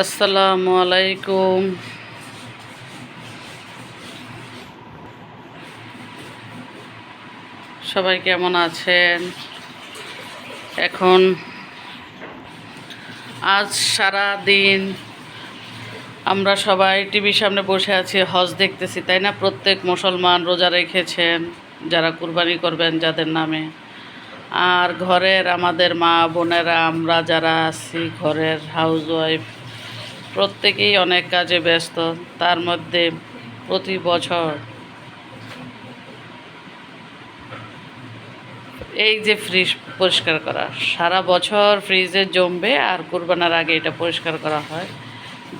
আসসালামু আলাইকুম। সবাই কেমন আছেন? এখন আজ সারা দিন আমরা সবাই টিভির সামনে বসে আছি, হজ দেখতেছি, তাই না? প্রত্যেক মুসলমান রোজা রেখেছেন, যারা কুরবানি করবেন যাদের নামে। আর ঘরের আমাদের মা বোনেরা আমরা যারা আছি, ঘরের হাউস ওয়াইফ প্রত্যেকেই অনেক কাজে ব্যস্ত, তার মধ্যে প্রতি বছর এই যে ফ্রিজ পরিষ্কার করা, সারা বছর ফ্রিজে জমবে আর কুরবানার আগে এটা পরিষ্কার করা হয়।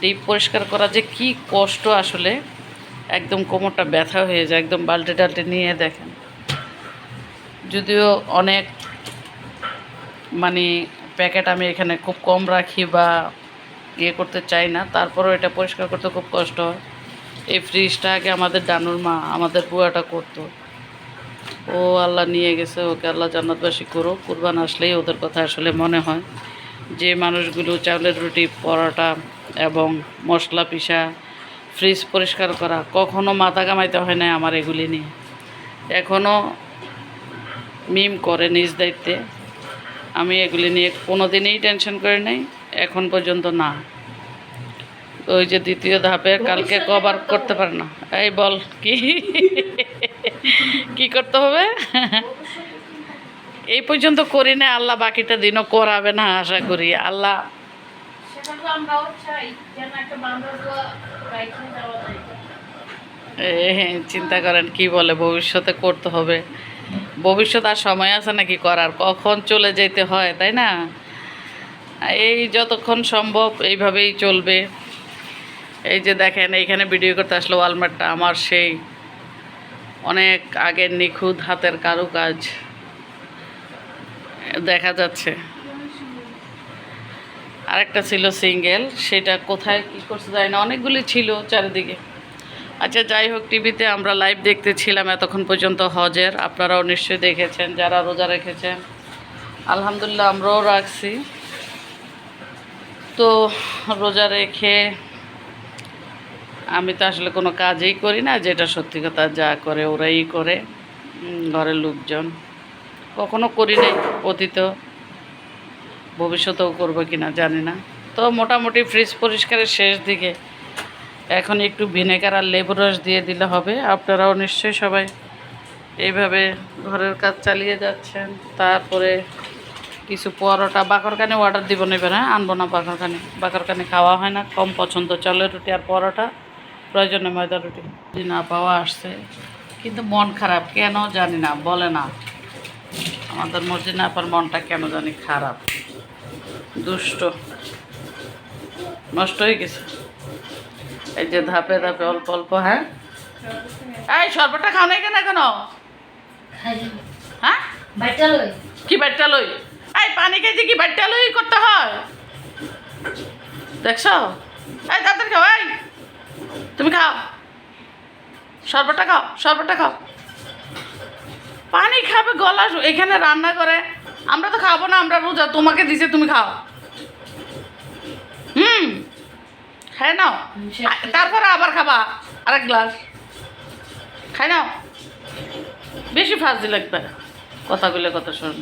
ডিপ পরিষ্কার করা যে কি কষ্ট আসলে, একদম কোমরটা ব্যথা হয়ে যায়, একদম বাল্টি টাল্টি নিয়ে দেখেন। যদিও অনেক মানে প্যাকেট আমি এখানে খুব কম রাখি বা ইয়ে করতে চাই না, তারপরও এটা পরিষ্কার করতে খুব কষ্ট হয়। এই ফ্রিজটা আগে আমাদের ডানুর মা, আমাদের বুয়াটা করতো। ও আল্লাহ নিয়ে গেছে, ওকে আল্লাহ জান্নাতবাসী করুক। কুরবান আসলেই ওদের কথা আসলে মনে হয়। যে মানুষগুলো চাউলের রুটি, পরোটা এবং মশলা পিসা, ফ্রিজ পরিষ্কার করা কখনো মাথা কামাইতে হয় না আমার এগুলি নিয়ে। এখনও মিম করে নিজ দায়িত্বে। আমি এগুলি নিয়ে কোনো দিনই টেনশন করে নাই। এখন পর্যন্ত না। ওই যে দ্বিতীয় ধাপের কালকে কভার করতে পারে না। এই বল কি? কি করতে হবে? এই পর্যন্ত করি না আল্লাহ বাকিটা দিনও করাবে না আশা করি। আল্লাহ চিন্তা করেন কি বলে ভবিষ্যতে করতে হবে। ভবিষ্যৎ আর সময় আছে নাকি করার? কখন চলে যেতে হয় তাই না? এই যতক্ষণ সম্ভব এইভাবেই চলবে। এই যে দেখেন, এইখানে ভিডিও করতে আসলো ওয়ালমার্টটা, আমার সেই অনেক আগের নিখুঁত হাতের কারুকাজ। দেখা যাচ্ছে। আরেকটা ছিল সিঙ্গেল, সেটা কোথায়, কী করছে যায় না, অনেকগুলি ছিল চারিদিকে। আচ্ছা যাই হোক, টিভিতে আমরা লাইভ দেখতেছিলাম এতক্ষণ পর্যন্ত হজের, আপনারাও নিশ্চয়ই দেখেছেন, যারা রোজা রেখেছেন। আলহামদুলিল্লাহ, আমরাও রাখছি। তো রোজা রেখে আমি তো আসলে কোনো কাজই করি না, যেটা সত্যি কথা যা করে ওরাই করে ঘরের লোকজন। কখনো করি নাই, অতীত, ভবিষ্যতেও করব কি না জানি না। তো মোটামুটি ফ্রিজ পরিষ্কারের শেষ দিকে এখন একটু ভিনেগার আর লেবু রস দিয়ে দিলে হবে। আপনারাও নিশ্চয়ই সবাই এইভাবে ঘরের কাজ চালিয়ে যাচ্ছেন। তারপরে কিছু পরোটা বাকরকানি অর্ডার দিব নেবে না আনব না বাকরকানি বাকরকানি খাওয়া হয় না কম পছন্দ চলে রুটি আর পরোটা। প্রয়োজনে ময়দা রুটি। না পাওয়া আসছে কিন্তু মন খারাপ। কেন জানি না বলে না। আমাদের মসজিদ না আপার মনটা কেন জানি খারাপ। দুষ্ট। নষ্ট হয়ে গেছে। এই যে ধাপে ধাপে অল্প অল্প হ্যাঁ? এই সর্বটা খাও নাই কেন কেন হ্যাঁ? বাইটা কি বাট্টা লই? এই পানি খেয়েছি কি? বাট্টা লই করতে হয়। দেখছ? এই তাড়াতাড়ি খাও এই। তুমি খাও। শরবতটা খাও শরবতটা খাও। পানি খাবে গলা এখানে রান্না করে। আমরা তো খাব না আমরা রোজা। তোমাকে দিছে তুমি খাও। হুম। খাই নাও। তারপরে আবার খাবা। আরেক গ্লাস। খাই নাও। বেশি ফাজি লাগবে কথাগুলো কথা শোন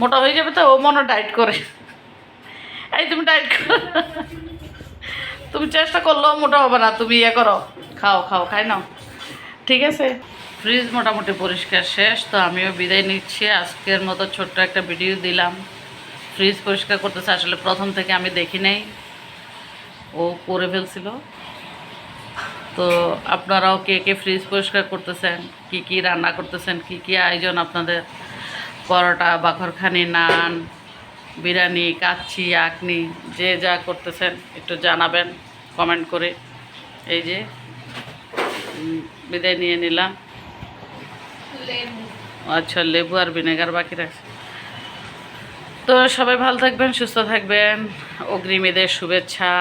মোটা হয়ে যাবে তো, ও মনে ডায়েট করে। এই তুমি ডায়েট করো। তুমি চেষ্টা করলেও মোটা হবে না, তুমি ইয়ে করো। খাও খাও, খাই নাও। ঠিক আছে? ফ্রিজ মোটামুটি পরিষ্কার শেষ, তো আমিও বিদায় নিচ্ছি। আজকের মতো ছোট্ট একটা ভিডিও দিলাম। ফ্রিজ পরিষ্কার করতেছে, আসলে প্রথম থেকে আমি দেখি নাই। ও করে ফেলছিল। তো আপনারাও কে কে ফ্রিজ পরিষ্কার করতেছেন, কি কি রান্না করতেছেন, কি কি আয়োজন আপনাদের? পরোটা, বাখরখানি, নান, বিরিয়ানি কাচ্ছি আকনি যে যা করতেছেন একটু জানাবেন কমেন্ট করে। এই যে বিদায় নিয়ে নিলাম। আচ্ছা লেবু আর ভিনেগার বাকি রাখছি। তো সবাই ভালো থাকবেন, সুস্থ থাকবেন। অগ্রিম ঈদের শুভেচ্ছা,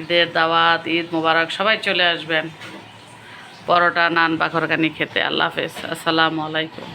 ঈদের দাওয়াত, ঈদ মোবারক, সবাই চলে আসবেন। পরোটা, নান বাখরকানি খেতে। আল্লাহ হাফেজ। আসসালামু আলাইকুম।